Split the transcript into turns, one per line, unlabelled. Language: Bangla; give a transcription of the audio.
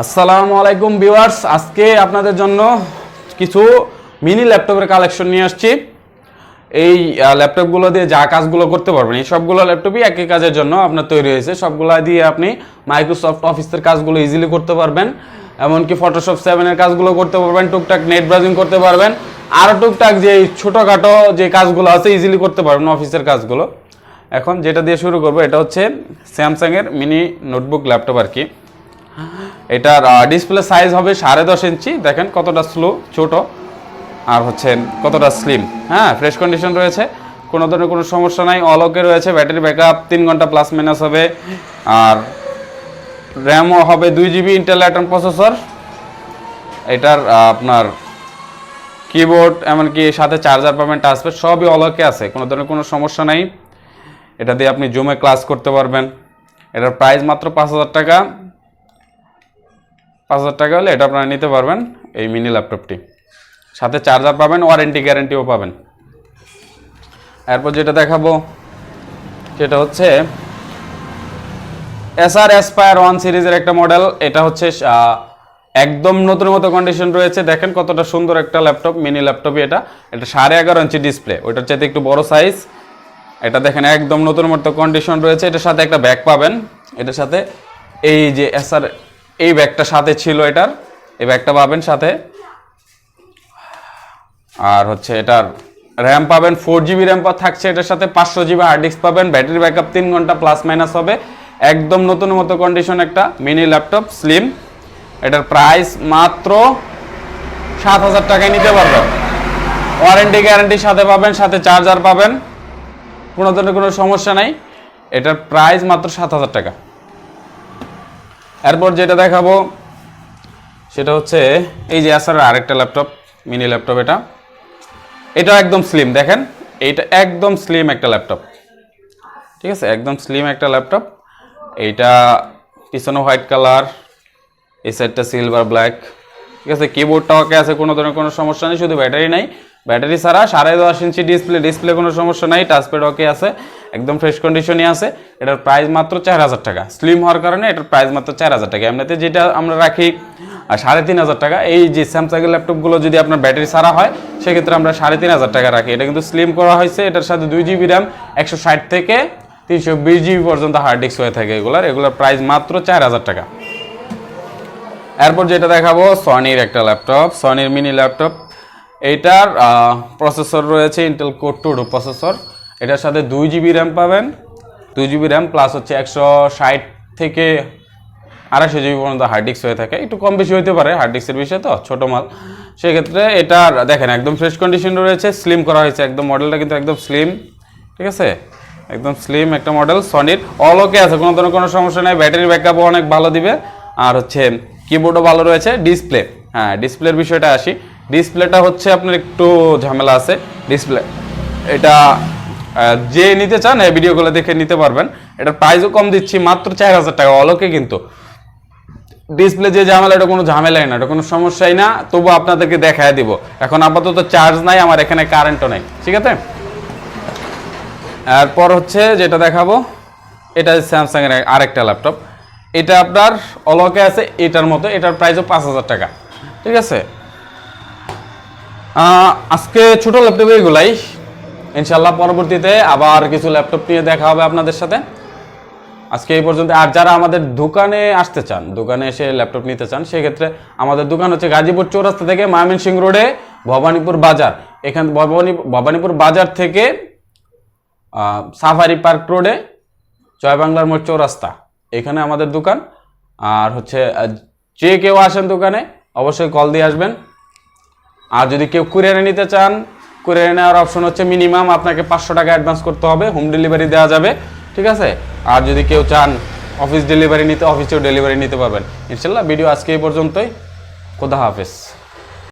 আসসালামু আলাইকুম ভিউয়ার্স, আজকে আপনাদের জন্য কিছু মিনি ল্যাপটপের কালেকশন নিয়ে আসছি। এই ল্যাপটপগুলো দিয়ে যা কাজগুলো করতে পারবেন, এই সবগুলো ল্যাপটপই একই কাজের জন্য আপনার তৈরি হয়েছে। সবগুলো দিয়ে আপনি মাইক্রোসফট অফিসের কাজগুলো ইজিলি করতে পারবেন, এমনকি ফটোশপ সেভেনের কাজগুলো করতে পারবেন, টুকটাক নেট ব্রাউজিং করতে পারবেন আরও টুকটাক যে ছোটোখাটো যে কাজগুলো আছে ইজিলি করতে পারবেন অফিসের কাজগুলো। এখন যেটা দিয়ে শুরু করব, এটা হচ্ছে স্যামসাংয়ের মিনি নোটবুক ল্যাপটপ আর কি। এটার ডিসপ্লে সাইজ হবে সাড়ে দশ ইঞ্চি। দেখেন কতটা স্লো ছোট, আর হচ্ছে কতটা স্লিম হ্যাঁ ফ্রেশ কন্ডিশন রয়েছে, কোনো ধরনের কোনো সমস্যা নাই। অলকে রয়েছে ব্যাটারি ব্যাকআপ তিন ঘণ্টা প্লাস মাইনাস হবে। আর র্যামও হবে দুই জিবি ইন্টেল প্রসেসর এটার আপনার কিবোর্ড এমনকি সাথে চার্জার পাবেন টাচপ্যাড সবই অলকে আছে, কোনো ধরনের কোনো সমস্যা নাই। এটা দিয়ে আপনি জুমে ক্লাস করতে পারবেন। এটার প্রাইস মাত্র পাঁচ হাজার টাকা। পাঁচ হাজার টাকা হলে এটা আপনারা নিতে পারবেন এই মিনি ল্যাপটপটি সাথে চার্জার পাবেন ওয়ারেন্টি গ্যারেন্টিও পাবেন। এরপর যেটা দেখাবো, সেটা হচ্ছে এসআর এসপায়ার ওয়ান সিরিজের একটা মডেল এটা হচ্ছে একদম নতুন মতো কন্ডিশন রয়েছে। দেখেন কতটা সুন্দর একটা ল্যাপটপ মিনি ল্যাপটপই এটা। এটা সাড়ে এগারো ইঞ্চি ডিসপ্লে ওইটার চাইতে একটু বড় সাইজ এটা দেখেন একদম নতুন মতো কন্ডিশন রয়েছে। এটার সাথে একটা ব্যাগ পাবেন। এটার সাথে এই যে এসআর এই ব্যাগটা সাথে ছিল এটার। এই ব্যাগটা পাবেন সাথে। আর হচ্ছে এটার র্যাম পাবেন ফোর জিবি র্যাম থাকছে এটার সাথে, পাঁচশো জিবি হার্ড ডিস্ক পাবেন ব্যাটারি ব্যাকআপ তিন ঘণ্টা প্লাস মাইনাস হবে। একদম নতুন মতো কন্ডিশন একটা মিনি ল্যাপটপ স্লিম এটার প্রাইস মাত্র সাত হাজার টাকায় নিতে পারবেন। ওয়ারেন্টি গ্যারান্টির সাথে পাবেন, সাথে চার্জার পাবেন। কোনো ধরনের কোনো সমস্যা নাই। এটার প্রাইস মাত্র সাত হাজার টাকা। এরপর যেটা দেখাবো, সেটা হচ্ছে এই যে আসার আরেকটা ল্যাপটপ মিনি ল্যাপটপ এটা। এটা একদম স্লিম দেখেন এইটা একদম স্লিম একটা ল্যাপটপ ঠিক আছে? একদম স্লিম একটা ল্যাপটপ এইটা পিছনে হোয়াইট কালার এই সাইডটা সিলভার ব্ল্যাক ঠিক আছে? কিবোর্ডটাও ওকে আছে, কোনো ধরনের কোনো সমস্যা নেই, শুধু ব্যাটারি নাই। ব্যাটারি ছাড়া সাড়ে দশ ইঞ্চি ডিসপ্লে ডিসপ্লে কোনো সমস্যা নাই টাচপ্যাড ওকে আছে। একদম ফ্রেশ কন্ডিশনই আছে। এটার প্রাইস মাত্র চার হাজার টাকা। স্লিম হওয়ার কারণে এটার প্রাইস মাত্র চার হাজার টাকা। এমনিতে যেটা আমরা রাখি সাড়ে তিন হাজার টাকা। এই যে স্যামসাংয়ের ল্যাপটপগুলো যদি আপনার ব্যাটারি ছাড়া হয়, সেক্ষেত্রে আমরা সাড়ে তিন হাজার টাকা রাখি। এটা কিন্তু স্লিম করা হয়েছে। এটার সাথে দুই জিবি র্যাম একশো ষাট থেকে তিনশো বিশ জিবি পর্যন্ত হার্ড ডিস্ক হয়ে থাকে এগুলার। এগুলোর প্রাইস মাত্র চার হাজার টাকা। এরপর যেটা দেখাবো সনির একটা ল্যাপটপ সনির মিনি ল্যাপটপ এইটার প্রসেসর রয়েছে ইন্টেল কোর টু প্রসেসর এটার সাথে দুই জিবি র্যাম পাবেন। দুই জিবি র্যাম প্লাস হচ্ছে একশো ষাট থেকে আড়াইশো জিবি পর্যন্ত হার্ড ডিস্ক হয়ে থাকে। একটু কম বেশি হতে পারে হার্ড ডিস্কের বিষয় তো ছোটো মাল। সেক্ষেত্রে এটার, দেখেন একদম ফ্রেশ কন্ডিশন রয়েছে স্লিম করা হয়েছে একদম মডেলটা কিন্তু একদম স্লিম ঠিক আছে? একদম স্লিম একটা মডেল সনির অল ওকে আছে, কোনো ধরনের কোনো সমস্যা নেই ব্যাটারি ব্যাকআপও অনেক ভালো দিবে। আর হচ্ছে কিবোর্ডও ভালো রয়েছে ডিসপ্লে হ্যাঁ ডিসপ্লের বিষয়টা আসি। ডিসপ্লেটা হচ্ছে আপনার একটু ঝামেলা আছে ডিসপ্লে এটা যে নিতে চান এই ভিডিওগুলো দেখে নিতে পারবেন। এটার প্রাইসও কম দিচ্ছি, মাত্র চার হাজার টাকা অলোকে কিন্তু। ডিসপ্লে যে ঝামেলা, এটা কোনো ঝামেলাই না, এটা কোনো সমস্যাই না, তবু আপনাদেরকে দেখায় দিব। এখন আপাতত চার্জ নাই, আমার এখানে কারেন্টও নাই, ঠিক আছে? এরপর হচ্ছে যেটা দেখাবো, এটা স্যামসাং এর আরেকটা ল্যাপটপ এটা আপনার অলকে আছে, এটার মতো, এটার প্রাইসও পাঁচ হাজার টাকা, ঠিক আছে? আজকে ছোট ল্যাপটপ এগুলাই ইনশাল্লাহ পরবর্তীতে আবার কিছু ল্যাপটপ নিয়ে দেখা হবে আপনাদের সাথে। আজকে এই পর্যন্ত, আর যারা আমাদের দোকানে আসতে চান, দোকানে এসে ল্যাপটপ নিতে চান, সেক্ষেত্রে আমাদের দোকান হচ্ছে গাজীপুর চৌরাস্তা থেকে ময়মনসিংহ রোডে ভবানীপুর বাজার। এখান ভবানী ভবানীপুর বাজার থেকে সাফারি পার্ক রোডে জয় বাংলার মোড় চৌরাস্তা। এখানে আমাদের দোকান। আর হচ্ছে যে কেউ আসেন দোকানে, অবশ্যই কল দিয়ে আসবেন। আর যদি কেউ কুরিয়ারে নিতে চান কুরিয়ারে নেওয়ার অপশন হচ্ছে মিনিমাম আপনাকে পাঁচশো টাকা অ্যাডভান্স করতে হবে হোম ডেলিভারি দেওয়া যাবে, ঠিক আছে? আর যদি কেউ চান অফিস ডেলিভারি নিতে অফিসেও ডেলিভারি নিতে পারবেন। ইনশাল্লাহ ভিডিও আজকে এই পর্যন্তই। খোদা হাফেজ।